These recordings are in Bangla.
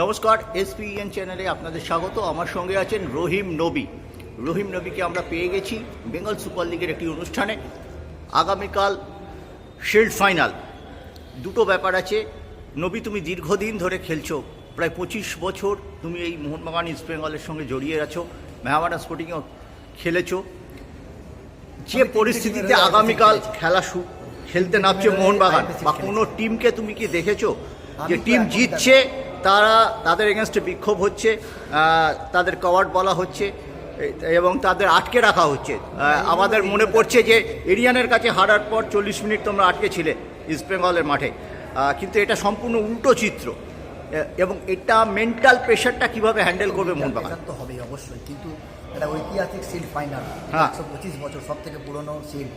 নমস্কার এসপিএন চ্যানেলে আপনাদের স্বাগত। আমার সঙ্গে আছেন রহিম নবী। রহিম নবীকে আমরা পেয়ে গেছি বেঙ্গল সুপার লিগের একটি অনুষ্ঠানে। আগামীকাল শিল্ড ফাইনাল। দুটো ব্যাপার আছে। নবী তুমি দীর্ঘদিন ধরে খেলছো প্রায় পঁচিশ বছর তুমি এই মোহনবাগান ইস্ট বেঙ্গলের সঙ্গে জড়িয়ে আছো মেহামাডা স্পোর্টিংয়েও খেলেছো। যে পরিস্থিতিতে আগামীকাল খেলা শু খেলতে নামছে মোহনবাগান। বা কোনো টিমকে তুমি কি দেখেছ? যে টিম জিতছে তারা তাদের এগেনস্টে বিক্ষোভ হচ্ছে তাদের কভার্ড বলা হচ্ছে এবং তাদের আটকে রাখা হচ্ছে। আমাদের মনে পড়ছে যে এরিয়ানের কাছে হারার পর চল্লিশ মিনিট তোমরা আটকে ছিলে ইস্টবেঙ্গলের মাঠে। কিন্তু এটা সম্পূর্ণ উল্টো চিত্র। এবং এটা মেন্টাল প্রেশারটা কীভাবে হ্যান্ডেল করবে মোহনবাগান? প্রেশার তো হবেই অবশ্যই কিন্তু এটা ঐতিহাসিক সিল্ড ফাইনাল হ্যাঁ। একশো পঁচিশ বছর সব থেকে পুরনো সিল্ড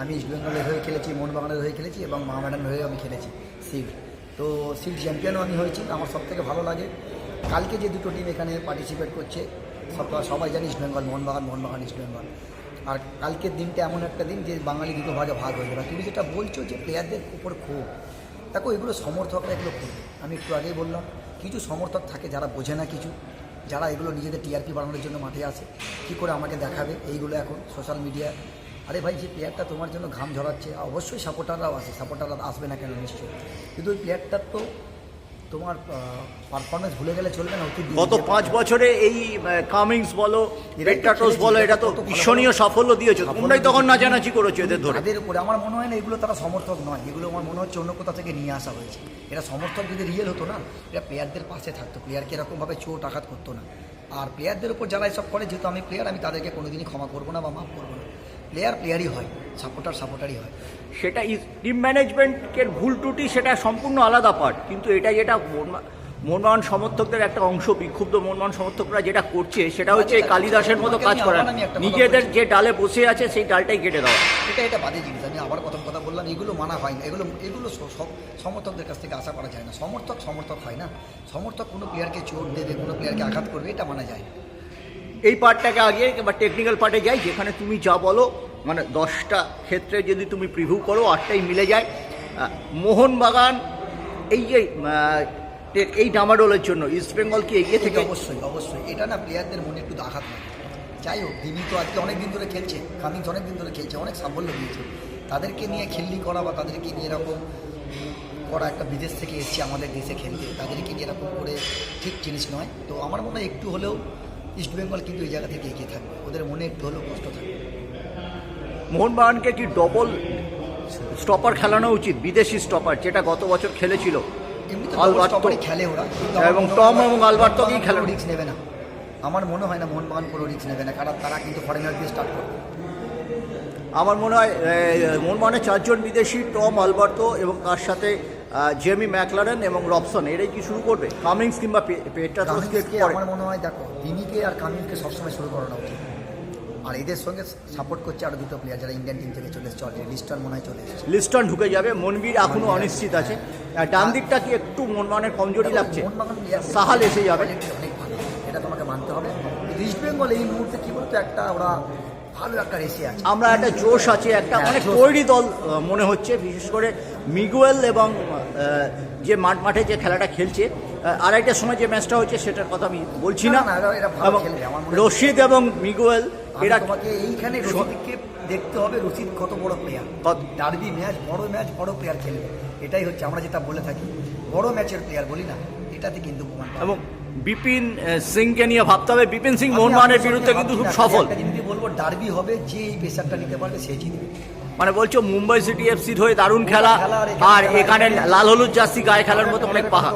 আমি ইস্ট বেঙ্গলের হয়ে খেলেছি মোহনবাগানের হয়ে খেলেছি এবং মহামেডানের হয়ে আমি খেলেছি সিল্ড তো সিল্ড চ্যাম্পিয়নও আমি হয়েছি, আমার সব থেকে ভালো লাগে। কালকে যে দুটো টিম এখানে পার্টিসিপেট করছে, সব সবাই জানি ইস্ট বেঙ্গল মোহনবাগান মোহনবাগান ইস্ট বেঙ্গল আর কালকের দিনটা এমন একটা দিন যে বাঙালি দুটো ভাগে ভাগ হয়ে যাবে। তুমি যেটা বলছো যে প্লেয়ারদের উপর ক্ষোভ, দেখো এগুলো সমর্থকরা এগুলো করবে। আমি একটু আগেই বললাম, কিছু সমর্থক থাকে যারা বোঝে না কিছু, যারা এগুলো নিজেদের টিআরপি বাড়ানোর জন্য মাঠে আসে, কী করে আমাকে দেখাবে? এইগুলো এখন সোশ্যাল মিডিয়া আরে ভাই যে প্লেয়ারটা তোমার জন্য ঘাম ঝরাচ্ছে অবশ্যই সাপোর্টাররাও আসে সাপোর্টাররা আসবে না কেন নিশ্চয়ই। কিন্তু ওই প্লেয়ারটার তো তোমার পারফরমেন্স ভুলে গেলে চলবে না গত পাঁচ বছরে এই কামিংস বলো তো বলো এটা তো ঈর্ষণীয় সাফল্য দিয়েছ তোমরাই তখন। নাচানাচি করেছ এদের ধরে। তাদের উপরে আমার মনে হয় না এগুলো তারা সমর্থক নয় এগুলো আমার মনে হচ্ছে অন্য কোথা থেকে নিয়ে আসা হয়েছে। এটা সমর্থক যদি রিয়েল হতো না এটা প্লেয়ারদের পাশে থাকতো প্লেয়ারকে এরকমভাবে চোট আঘাত করতো না। আর প্লেয়ারদের উপর যারা এসব করে যেহেতু আমি প্লেয়ার আমি তাদেরকে কোনোদিনই ক্ষমা করব না বা মাফ করব না। প্লেয়ার প্লেয়ারই হয় সাপোর্টার সাপোর্টারই হয়। সেটা টিম ম্যানেজমেন্টের ভুল ত্রুটি সেটা সম্পূর্ণ আলাদা পার্ট কিন্তু এটা যেটা মোহনবা- মোহনবাগান সমর্থকদের একটা অংশ বিক্ষুব্ধ মোহনবাগান সমর্থকরা যেটা করছে সেটা হচ্ছে কালিদাসের মতো কাজ করে। নিজেদের। যে ডালে বসে আছে সেই ডালটাই কেটে দেওয়া এটা এটা বাদে জিনিস। আমি আবার প্রথম কথা বললাম এগুলো মানা হয় না। এগুলো এগুলো সমর্থকদের কাছ থেকে আশা করা যায় না। সমর্থক সমর্থক হয় না। সমর্থক কোনো প্লেয়ারকে চোট দেবে কোনো প্লেয়ারকে আঘাত করবে এটা মানা যায় না। এই পার্টটাকে আগে এবার টেকনিক্যাল পার্টে যাই, যেখানে তুমি যা বলো মানে দশটা ক্ষেত্রে যদি তুমি প্রিভিউ করো, আটটাই মিলে যায়। মোহনবাগান, এই যে এই ডামাডোলের জন্য ইস্টবেঙ্গল কি এগিয়ে থেকে? অবশ্যই অবশ্যই। এটা না প্লেয়ারদের মনে একটু আঘাত যাই হোক, দিমি তো আজকে অনেক দিন ধরে খেলছে কামিংস অনেক দিন ধরে খেলছে, অনেক সাফল্য দিয়েছে। তাদেরকে নিয়ে খেললি করা বা তাদেরকে নিয়ে এরকম করা একটা বিদেশ থেকে এসছে আমাদের দেশে খেলতে, তাদেরকে নিয়ে এরকম করে ঠিক জিনিস নয়। তো আমার মনে হয় একটু হলেও ইস্টবেঙ্গল কিন্তু এই জায়গা থেকে এগিয়ে থাকবে। ওদের মনে একটু হলেও কষ্ট থাকবে। মোহনবাগানকে কি ডবল স্টপার খেলানো উচিত? বিদেশি স্টপার যেটা গত বছর খেলেছিল। খেলে ওরা এবং টম এবং আলবার্তোকেই খেলে। রিস্ক নেবে না। আমার মনে হয় না মোহনবাগান কোনো রিক্স নেবে না কারণ তারা কিন্তু ফরেনার দিয়ে স্টার্ট করবে। আমার মনে হয় মন মোহনবাগানের চারজন বিদেশি টম আলবার্তো এবং তার সাথে জেমি ম্যাকলারেন এবং রবসন। এরাই কি শুরু করবে? কামিংস কিংবা পে- পেট্রাটোসকে আমার মনে হয় দেখো দিমিকে আর কামিন্সকে সবসময় শুরু করানো উচিত। আর এদের সঙ্গে সাপোর্ট করছে আরও দুটো প্লেয়ার যারা ইন্ডিয়ান টিম থেকে চলে এসছে অলরেডি লিস্টার মনে হয় চলে এসেছে। লিস্টন ঢুকে যাবে। মনবীর এখনও অনিশ্চিত আছে। ডান দিকটা কি একটু মোহনবাগানের কমজোরি লাগছে? মোহনবাগান সাহাল এসে যাবে। অনেক ভালো। এটা তোমাকে মানতে হবে। ইস্ট বেঙ্গল এই মুহূর্তে কি বলতো একটা ওরা ভালো একটা রেসে আছে। আমরা একটা জোশ আছে একটা হ্যাঁ, অনেক। তৈরি দল মনে হচ্ছে বিশেষ করে মিগুয়েল এবং যে মাঠ মাঠে যে খেলাটা খেলছে আড়াইটার সময় যে ম্যাচটা হচ্ছে সেটার কথা আমি বলছি না। রশিদ এবং মিগুয়েল এরা তোমাকে এইখানে রশিদকে দেখতে হবে রশিদ কত বড় প্লেয়ার ডার্বি ম্যাচ বড় ম্যাচ বড় প্লেয়ার খেলবে। এটাই হচ্ছে আমরা যেটা বলে থাকি। বড় ম্যাচের প্লেয়ার বলি না এটাতে কিন্তু প্রমাণ এবং বিপিন সিংকে নিয়ে ভাবতে হবে। বিপিন সিং মোহনমানের মোহনবাগানের বিরুদ্ধে কিন্তু খুব সফল। যদি বলব ডার্বি হবে যে এই প্রেশারটা নিতে পারবে সে জিতবে। মানে বলছো মুম্বাই সিটি এফসির হয়ে দারুণ খেলা আর এখানে লাল হলুদ জার্সি গায়ে খেলার মতো অনেক পাহাড়।